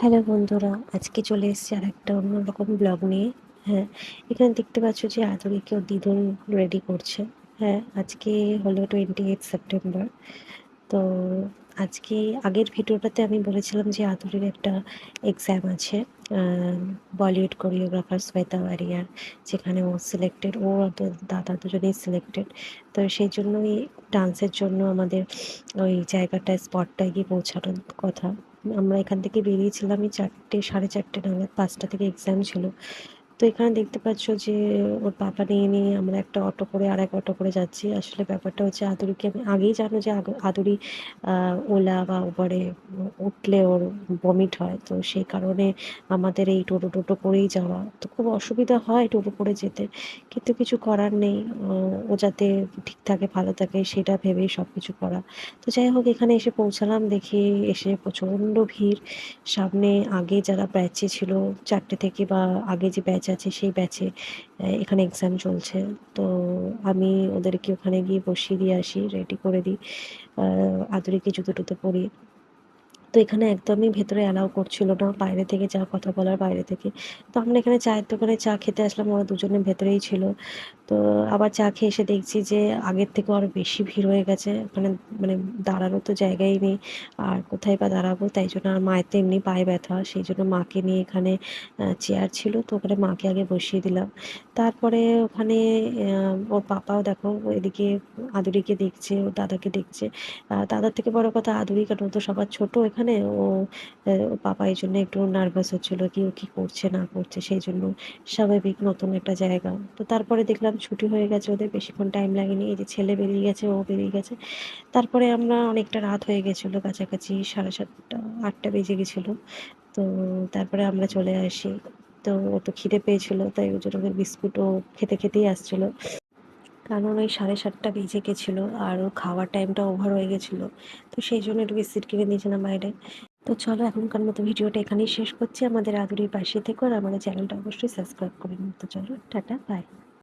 Hello বন্ধুরা, আজকে চলে এসেছি আর একটা অন্যরকম ব্লগ নিয়ে। হ্যাঁ এখানে দেখতে পাচ্ছ যে আদুরিকে ওর দিদুন রেডি করছে। হ্যাঁ আজকে হলো টোয়েন্টি এইট সেপ্টেম্বর তো আজকে আগের ভিডিওটাতে আমি বলেছিলাম যে আদুরির একটা এক্সাম আছে বলিউড কোরিওগ্রাফার শ্বেতা ওয়ারিয়ার, যেখানে ও সিলেক্টেড ও দাদা দুজনেই সিলেক্টেড তো সেই জন্যই ডান্সের জন্য আমাদের ওই জায়গাটায় স্পটটায় গিয়ে পৌঁছানোর কথা। আমরা এখান থেকে বেরিয়েছিলাম এই চারটে সাড়ে চারটে নাগাদ পাঁচটা থেকে এক্সাম ছিল। তো এখানে দেখতে পাচ্ছ যে ওর পাপা নিয়ে নিয়ে আমরা একটা অটো করে আর এক অটো করে যাচ্ছি। আসলে ব্যাপারটা হচ্ছে আদুরিকে আমি আগেই জানো যে আদুরি ওলা বা ওপরে উঠলে ওর বমিট হয়। তো সেই কারণে আমাদের এই টোটো টোটো করেই যাওয়া। তো খুব অসুবিধা হয় টোটো করে যেতে, কিন্তু কিছু করার নেই। ও যাতে ঠিক থাকে, ভালো থাকে সেটা ভেবেই সব কিছু করা। তো যাই হোক, এখানে এসে পৌঁছালাম। দেখি এসে প্রচণ্ড ভিড়। সামনে আগে যারা ব্যাচে ছিল, চারটে থেকে বা আগে যে ব্যাচ আছে, সেই ব্যাচে এখানে এক্সাম চলছে। তো আমি ওদেরকে ওখানে গিয়ে বসিয়ে দিয়ে আসি রেডি করে দিই। আদুরিকে জুতো টুতো পরিয়ে। তো এখানে একদমই ভেতরে অ্যালাউ করছিল না। বাইরে থেকে যা কথা বলার বাইরে থেকে। তো আমরা এখানে চায়ের দোকানে চা খেতে আসলাম, ওরা দুজনে ভেতরেই ছিল। তো আবার চা খেয়ে এসে দেখছি যে আগের থেকে আরও বেশি ভিড় হয়ে গেছে। ওখানে মানে দাঁড়ানোর তো জায়গাই নেই। আর কোথায় বা দাঁড়াবো? তাই জন্য আর মায়ের তো এমনি পায়ে ব্যথা। সেই জন্য মাকে নিয়ে এখানে চেয়ার ছিল। তো ওখানে মাকে আগে বসিয়ে দিলাম। তারপরে ওখানে ওর পাপাও দেখো এদিকে আদুরিকে দেখছে, ওর দাদাকে দেখছে। দাদার থেকে বড় কথা আদুরি কেন তো সবার ছোট। এখানে ও পাপা এই জন্য একটু নার্ভাস হচ্ছিল কি ও কী করছে, না করছে, সেই জন্য স্বাভাবিক নতুন একটা জায়গা। তো তারপরে দেখলাম ছুটি হয়ে গেছে ওদের, বেশিক্ষণ টাইম লাগেনি। এই যে ছেলে বেরিয়ে গেছে, ও বেরিয়ে গেছে। তারপরে আমরা অনেকটা রাত হয়ে গেছিল, কাছাকাছি সাড়ে সাতটা, আটটা বেজে গেছিল। তো তারপরে আমরা চলে আসি। তো ও তো খিদে পেয়েছিলো, তাই ওই জন্য বিস্কুটও খেতে খেতেই আসছিল। কারণ ওই সাড়ে সাতটা বেজে গেছিল আর ওর খাওয়ার টাইমটা ওভার হয়ে গেছিল। তো সেই জন্য একটু বিস্কিট কিনে দিয়েছিলাম বাইরে। তো চলো এখনকার মতো ভিডিওটা এখানেই শেষ করছি। আমাদের আদুরির পাশে থেকে আর আমাদের চ্যানেলটা অবশ্যই সাবস্ক্রাইব করে নিতে চলো, টাটা বাই